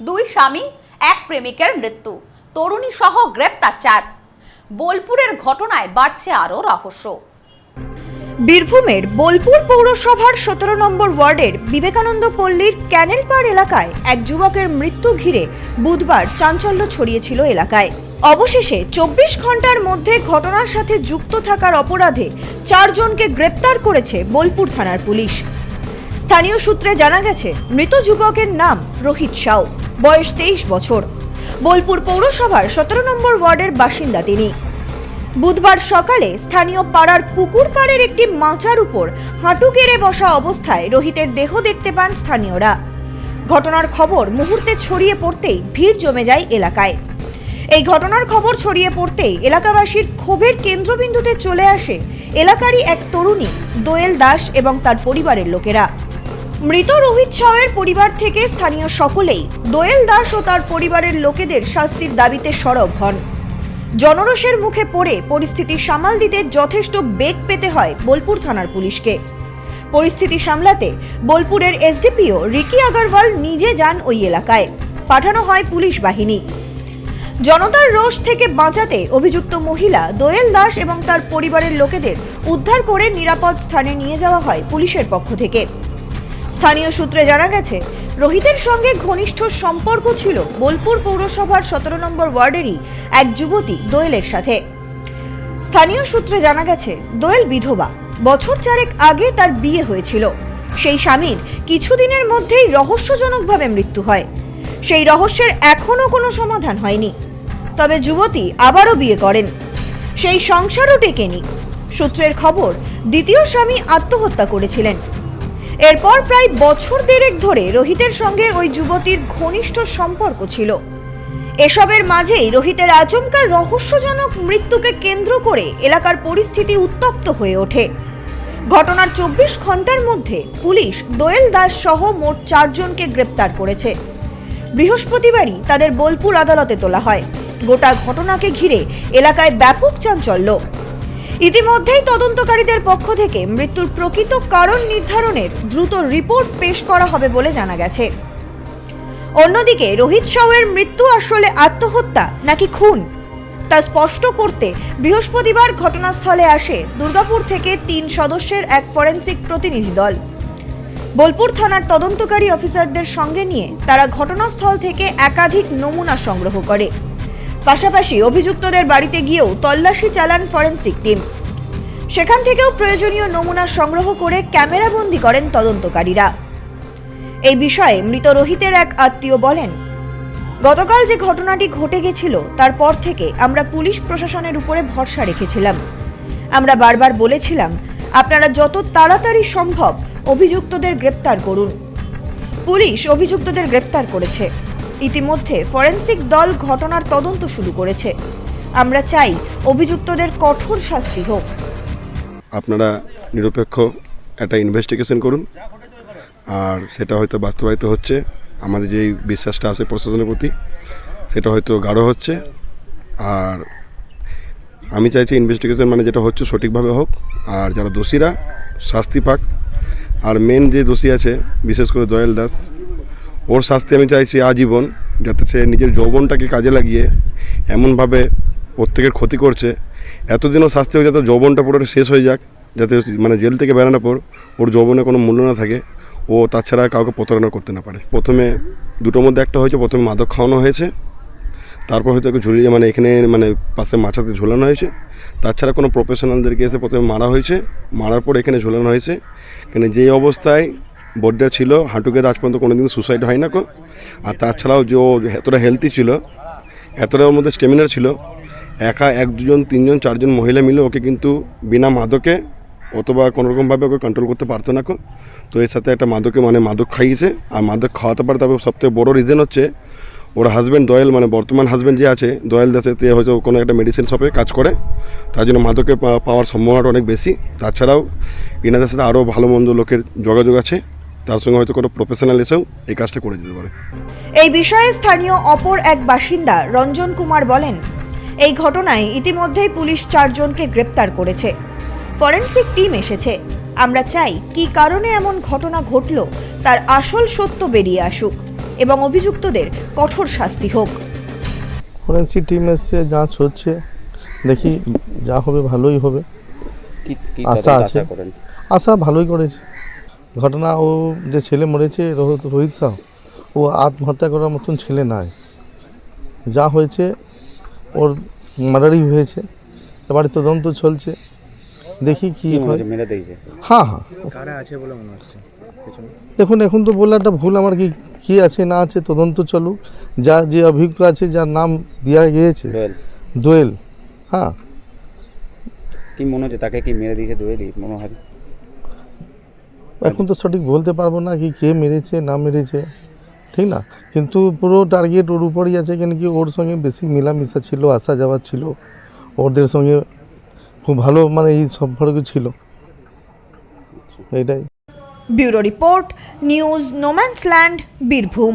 দুই স্বামী, এক প্রেমিকের মৃত্যু। তরুণী সহ গ্রেপ্তার চার বোলপুরের ঘটনায় বাড়ছে আরও রহস্য। বীরভূমের বোলপুর পৌরসভার সতেরো নম্বর ওয়ার্ডের বিবেকানন্দ পল্লীর ক্যানেলপাড় এলাকায় এক যুবকের মৃত্যু ঘিরে বুধবার চাঞ্চল্য ছড়িয়েছিল এলাকায়। অবশেষে চব্বিশ ঘণ্টার মধ্যে ঘটনার সাথে যুক্ত থাকার অপরাধে চারজনকে গ্রেপ্তার করেছে বোলপুর থানার পুলিশ। স্থানীয় সূত্রে জানা গেছে, মৃত যুবকের নাম রোহিত সাউ। বয়স তেইশ বছর। বোলপুর পৌরসভার সতেরো নম্বর ওয়ার্ডের বাসিন্দা তিনি। বুধবার সকালে স্থানীয় পাড়ার পুকুর পাড়ের একটি মাচার উপর হাঁটু কেড়ে বসা অবস্থায় রোহিতের দেহ দেখতে পান স্থানীয়রা। ঘটনার খবর মুহূর্তে ছড়িয়ে পড়তেই ভিড় জমে যায় এলাকায়। এই ঘটনার খবর ছড়িয়ে পড়তেই এলাকাবাসীর ক্ষোভের কেন্দ্রবিন্দুতে চলে আসে এলাকারই এক তরুণী, দোয়েল দাস এবং তার পরিবারের লোকেরা। মৃত রোহিত সাউয়ের পরিবার থেকে স্থানীয় সকলেই দোয়েল দাস ও তার পরিবারের লোকেদের শাস্তির দাবিতে সরব হন। জনরোষের মুখে পড়ে পরিস্থিতি সামাল দিতে যথেষ্ট বেগ পেতে হয় বোলপুর থানার পুলিশকে। পরিস্থিতি সামলাতে বোলপুরের এসডিপিও রিকি আগারওয়াল নিজে যান ওই এলাকায়। পাঠানো হয় পুলিশ বাহিনী। জনতার রোষ থেকে বাঁচাতে অভিযুক্ত মহিলা দোয়েল দাস এবং তার পরিবারের লোকেদের উদ্ধার করে নিরাপদ স্থানে নিয়ে যাওয়া হয় পুলিশের পক্ষ থেকে। স্থানীয় সূত্রে জানা গেছে, রোহিতের সঙ্গে ঘনিষ্ঠ সম্পর্ক ছিল বোলপুর পৌরসভার সতেরো নম্বর ওয়ার্ডেরই এক যুবতী দোয়েলের সাথে। স্থানীয় সূত্রে জানা গেছে, দোয়েল বিধবা, বছর চারেক আগে তার বিয়ে হয়েছিল। সেই স্বামীর কিছুদিনের মধ্যেই রহস্যজনকভাবে মৃত্যু হয়। সেই রহস্যের এখনও কোনো সমাধান হয়নি। তবে যুবতী আবারও বিয়ে করেন। সেই সংসারও টেকেনি সূত্রের খবর, দ্বিতীয় স্বামী আত্মহত্যা করেছিলেন। এরপর প্রায় বছর দেড়েক ধরে রোহিতের সঙ্গে ওই যুবতীর ঘনিষ্ঠ সম্পর্ক ছিল। এসবের মাঝেই রোহিতের আচমকা রহস্যজনক মৃত্যুকে কেন্দ্র করে এলাকার পরিস্থিতি উত্তপ্ত হয়ে ওঠে। ঘটনার চব্বিশ ঘণ্টার মধ্যে পুলিশ দোয়েল দাস সহ মোট চারজনকে গ্রেপ্তার করেছে। বৃহস্পতিবারই তাদের বোলপুর আদালতে তোলা হয়। গোটা ঘটনাকে ঘিরে এলাকায় ব্যাপক চাঞ্চল্য। ইতিমধ্যেই তদন্তকারীদের পক্ষ থেকে মৃত্যুর প্রকৃত কারণ নির্ধারণের দ্রুত রিপোর্ট পেশ করা হবে বলে জানা গেছে। অন্যদিকে রোহিত সাউয়ের মৃত্যু আসলে আত্মহত্যা নাকি খুন? তা স্পষ্ট করতে বৃহস্পতিবার ঘটনাস্থলে আসে দুর্গাপুর থেকে তিন সদস্যের এক ফরেন্সিক প্রতিনিধি দল। বোলপুর থানার তদন্তকারী অফিসারদের সঙ্গে নিয়ে তারা ঘটনাস্থল থেকে একাধিক নমুনা সংগ্রহ করে। পাশাপাশি অভিযুক্তদের বাড়িতে গিয়েও তল্লাশি চালান ফরেন্সিক টিম। সেখান থেকেও প্রয়োজনীয় নমুনা সংগ্রহ করে ক্যামেরাবন্দি করেন তদন্তকারীরা। এই বিষয়ে মৃত রোহিতের এক আত্মীয় বলেন, গতকাল যে ঘটনাটি ঘটে গেছিল তারপর থেকে আমরা পুলিশ প্রশাসনের উপরে ভরসা রেখেছিলাম। আমরা বারবার বলেছিলাম, আপনারা যত তাড়াতাড়ি সম্ভব অভিযুক্তদের গ্রেপ্তার করুন। পুলিশ অভিযুক্তদের গ্রেপ্তার করেছে। ইতিমধ্যে ফরেন্সিক দল ঘটনার তদন্ত শুরু করেছে। আমরা চাই অভিযুক্তদের কঠোর শাস্তি হোক। আপনারা নিরপেক্ষ একটা ইনভেস্টিগেশন করুন। আর সেটা হয়তো বাস্তবায়িত হচ্ছে। আমাদের যেই বিশ্বাসটা আছে প্রশাসনের প্রতি, সেটা হয়তো গাঢ় হচ্ছে। আর আমি চাইছি ইনভেস্টিগেশন মানে যেটা হচ্ছে সঠিকভাবে হোক। আর যারা দোষীরা, শাস্তি পাক। আর মেন যে দোষী আছে, বিশেষ করে দয়াল দাস ওর শাস্তি আমি চাইছি আজীবন, যাতে সে নিজের যৌবনটাকে কাজে লাগিয়ে এমনভাবে প্রত্যেকের ক্ষতি করছে। এতদিনও শাস্তি হোক, যাতে যৌবনটা পুরোটা শেষ হয়ে যাক, যাতে মানে জেল থেকে বেরানোর পর ওর যৌবনে কোনো মূল্য না থাকে, ও তাছাড়া কাউকে প্রতারণা করতে না পারে। প্রথমে দুটোর মধ্যে একটা হয়েছে, প্রথমে মাদক খাওয়ানো হয়েছে, তারপর হয়তো ওকে ঝুলিয়ে মানে এখানে মানে পাশে মাছাতে ঝোলানো হয়েছে। তাছাড়া কোনো প্রফেশনালদেরকে এসে প্রথমে মারা হয়েছে, মারার পর এখানে ঝোলানো হয়েছে। এখানে যেই অবস্থায় বড্ডা ছিল হাঁটুকে আজ পর্যন্ত কোনো দিন সুসাইড হয় না কো। আর তাছাড়াও যে ও এতটা হেলদি ছিল, এতটা ওর মধ্যে স্টেমিনার ছিল, একা এক দুজন, তিনজন, চারজন মহিলা মিলে ওকে কিন্তু বিনা মাদকে অথবা কোনোরকমভাবে ওকে কন্ট্রোল করতে পারতো না কো। তো এর সাথে একটা মাদকে মানে মাদক খাইয়েছে। আর মাদক খাওয়াতে পারে তবে সবথেকে বড় রিজন হচ্ছে ওর হাজব্যান্ড দয়াল মানে বর্তমান হাজব্যান্ড যে আছে, দয়াল দাসে তে হয়তো কোনো একটা মেডিসিন শপে কাজ করে। তার জন্য মাদকে পাওয়ার সম্ভাবনাটা অনেক বেশি। তাছাড়াও ইনাদের সাথে আরও ভালো মন্দ লোকের যোগাযোগ আছে। তার সঙ্গে হয়তো কোনো প্রফেশনাল এসেও এই কাজটা করে দিতে পারে। এই বিষয়ে স্থানীয় অপর এক বাসিন্দা রঞ্জন কুমার বলেন এই ঘটনায় ইতিমধ্যেই পুলিশ চারজনকে গ্রেপ্তার করেছে। ফরেনসিক টিম এসেছে। আমরা চাই কি কারণে এমন ঘটনা ঘটল তার আসল সত্য বেরিয়ে আসুক এবং অভিযুক্তদের কঠোর শাস্তি হোক। ফরেন্সিক টিম এসছে যাঁচ হচ্ছে দেখি যা হবে ভালোই হবে। কি কি আশা আছে। আশা ভালোই করেছে। ঘটনা ও যে ছেলে মরেছে রোহিত রোহিত সাহ ও আত্মহত্যা করার মতন ছেলে নয় যা হয়েছে ওর মার্ডারই হয়েছে। এবারে তদন্ত চলছে। দেখি কি হয়। হ্যাঁ হ্যাঁ। কারা আছে বলে মনে হচ্ছে? পেছনে? দেখুন এখন তো বলাটা ভুল আমার কি কি আছে না আছে তদন্ত চলুক। যা যে অভিযুক্ত আছে যার নাম দেওয়া গিয়েছে। দোয়েল। দোয়েল হ্যাঁ। কি মনে হচ্ছে তাকে কি মেরে দিয়েছে দোয়েলই? মনে হয় এখন তো সঠিক বলতে পারব না কি কে মেরেছে না মেরেছে। ঠিক না? কিন্তু পুরো টার্গেট ওর উপরই আছে কেন কি ওর সঙ্গে বেশি মেলামেশা ছিল আসা যাওয়া ছিল। ওদের সঙ্গে খুব ভালো মানে এই সম্পর্ক ছিল। এটাই bureau report news no man's land Birbhum.